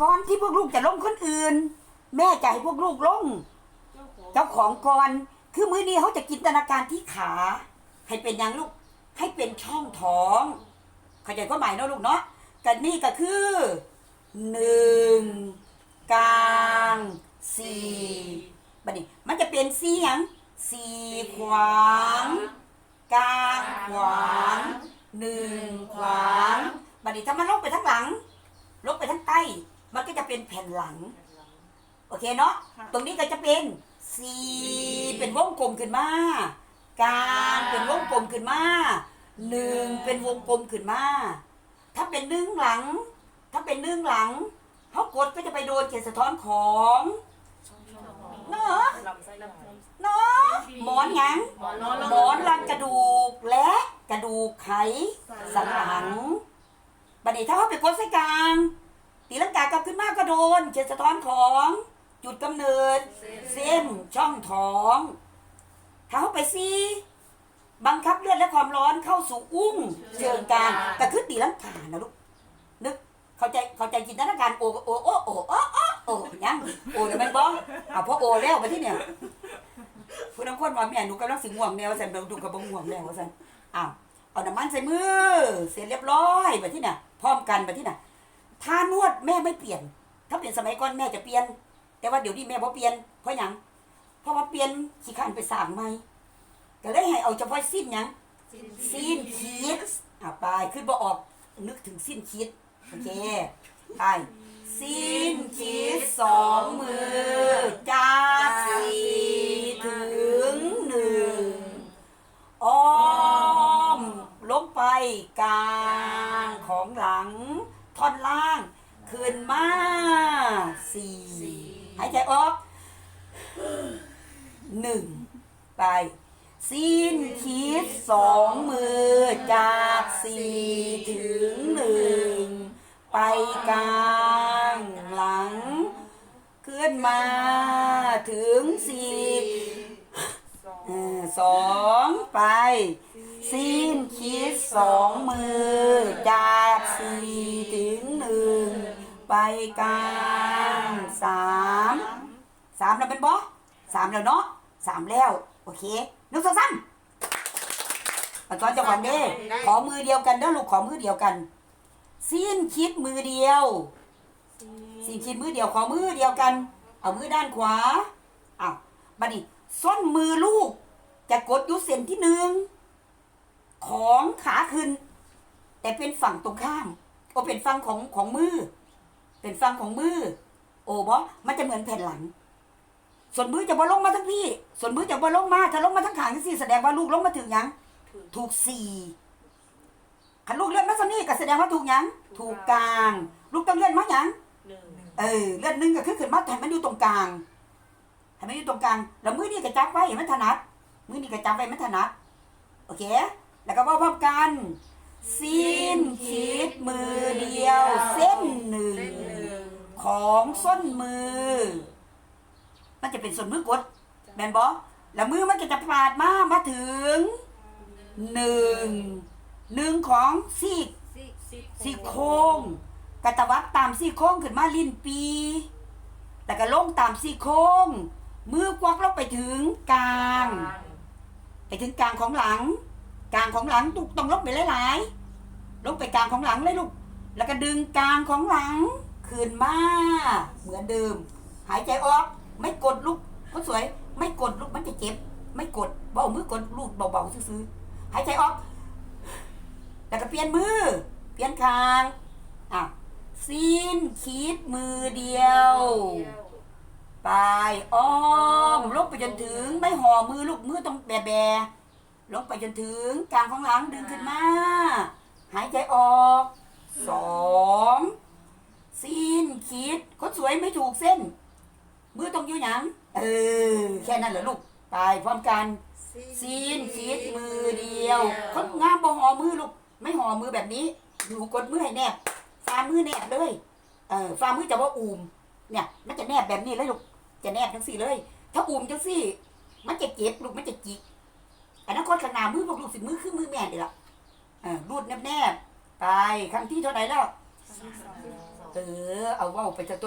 ก่อนที่พวกลูกจะลงคนอื่น แม่จะให้พวกลูกลง เจ้าของก่อน คือมื้อนี้เขาจะจินตนาการที่ขา ให้เป็นยังลูก ให้เป็นช่องท้อง เข้าใจความหมายเนาะลูกเนาะกันนี่ก็คือหนึ่งกลางสี่บัดนี้มันจะเป็นสี่หยังสี่ขวางกลางขวางหนึ่งขวางบัดนี้ถ้ามันลงไปทั้งหลัง ลงไปทั้งใต้ มันก็จะเป็นแผ่นหลัง โอเคเนาะตรงนี้ก็จะเป็นสี่เป็นวงกลมขึ้นมากลางเป็นวงกลมขึ้นมาหนึ่งเป็นวงกลมขึ้นมา ถ้าเป็นนึ่งหลัง ถ้าเป็นนึ่งหลังเขากดก็จะไปโดนเขตสะท้อนของเนาะลำไส้ลำไส้เนาะหมอนหยัง หมอนหมอนรองกระดูกและกระดูกไขสันหลัง บัดนี้ถ้าเขาไปกดไส้กลาง ตีลังกากลับขึ้นมาก็โดนเขตสะท้อนของจุดกำเนิด เส้นช่องท้องถ้าเขาไปซีบังคับเลือดและความร้อนเข้าสู่อุ้งเชิงกรานแต่คือตีลังกานะลูกนึกเข้าใจเข้าใจจินตนาการโอโอโอโอโอโอโอยังโอเดี๋ยวมันบ้องเอาพอโอแล้วไปที่เนี่ยผู้นักคนว่าแม่หนูกำลังสิง่วงแนวสันดูกับบ่ง่วงแล้วสันอ้าวเอาน้ำมันใส่มือ เสร็จเรียบร้อยไปที่เนี่ยพร้อมกันไปที่น่ะ ถ้านวดแม่ไม่เปลี่ยน ถ้าเปลี่ยนสมัยก่อนแม่จะเปลี่ยน แต่ว่าเดี๋ยวนี้แม่บ่เปลี่ยนเพราะหยังเพราะว่าเปลี่ยนขี้ขันไปสร้างใหม่ก็เลยให้เอาเฉพาะสิ้นหยังสิ้นคิดอะไปขึ้นบ่ออกนึกถึงสิ้นคิดโอเคไปสิ้นคิดสองมือจาสี่ถึงหนึ่งอ้อมลงไปกางของหลัง ท่อนล่างขึ้นมาสี่หายใจออกหนึ่งไปสิ้นคิดสองมือจากสี่ถึงหนึ่งไปกลางหลัง ขึ้นมาถึงสี่สองไป สิ้นคิดสองมือจากสี่ถึง ไปกลางสามสามแล้วเป็นบอสามแล้วเนาะสามแล้ว โอเคหนึ่งสองสามปัจจุบันจังหวัดเด้ขอมือเดียวกันเด้อลูกขอมือเดียวกัน สิ้นคิดมือเดียว สิ้นคิดมือเดียวขอมือเดียวกัน เอามือด้านขวาอ้าวบัดนี้ส้นมือลูก จะกดอยุเส้นที่หนึ่งของขาขึ้น แต่เป็นฝั่งตรงข้ามโอเป็นฝั่งของของมือ เป็นฝั่งของมือ โอ้บอมันจะเหมือนแผ่นหลัง ส่วนมือจะบอลงมาทั้งพี่ ส่วนมือจะบอลงมา ถ้าลงมาทั้งขางสี่แสดงว่าลูกลงมาถึงหยัง ถูกสี่ขันลูกเลื่อนมาสันี่ก็แสดงว่าถูกหยัง ถูกกลาง ลูกต้องเลื่อนมาหยังหนึ่งเออเลื่อนหนึงก็คือขึ้นมาให้มันอยู่ตรงกลางให้มันอยู่ตรงกลาง แล้วมือนี่ก็จับไว้ให้มันถนัด มือนี่ก็จับไว้ให้มันถนัด โอเค แล้วก็ว่าพร้อมกันสิ้นคิ องส้นมือ มันจะเป็นส่วนมือกดแมนบอแล้วมือมันก็จะปาดมามาถึงหนึ่งหนึ่งของซีกซี่โครงกระตวัดตามซี่โครงขึ้นมาลิ้นปีแล้วก็ลงตามซี่โครงมือกวักลงไปถึงกลาง ไปถึงกลางของหลัง กลางของหลังตุกต้องลงไปหลายๆลงไปกลางของหลังเลยลูกแล้วก็ดึงกลางของหลัง ขึ้นมาเหมือนเดิม หายใจออก ไม่กดลูกคนสวย ไม่กดลูกมันจะเจ็บ ไม่กดเบามือกดลูกเบาๆซื้อๆหายใจออก แล้วก็เปลี่ยนมือ เปลี่ยนคางอะสิ้นคิดมือเดียวไปอ้อมลงไปจนถึงไม่ห่อมือลูกมือต้องแบแบลงไปจนถึงกลางของหลังดึงขึ้นมา หายใจออกสอง สิ้นคิดคนสวยไม่ถูกเส้น มือต้องอยู่หยังเออ แค่นั้นเหรอลูกไปพร้อมกันสิ้นคิดมือเดียวคนงามบ่ห่อมือลูกไม่ห่อมือแบบนี้อยู่กดมือให้แนบฝ่ามือแนบเลยเออฝ่ามือจะว่าอูม เนี่ย มันจะแนบแบบนี้เลยลูกจะแนบทั้งสี่เลย ถ้าอูมจังสี่ มันจะเจ็บลูกมันจะจิกอันนั้นคนข้างหน้ามือพวกลูกสิมือคือมือแม่เดีละเออรูดแนบแนบๆไปครั้งที่เท่าไหร่แล้ว เออเอาเว่าไปจะต้น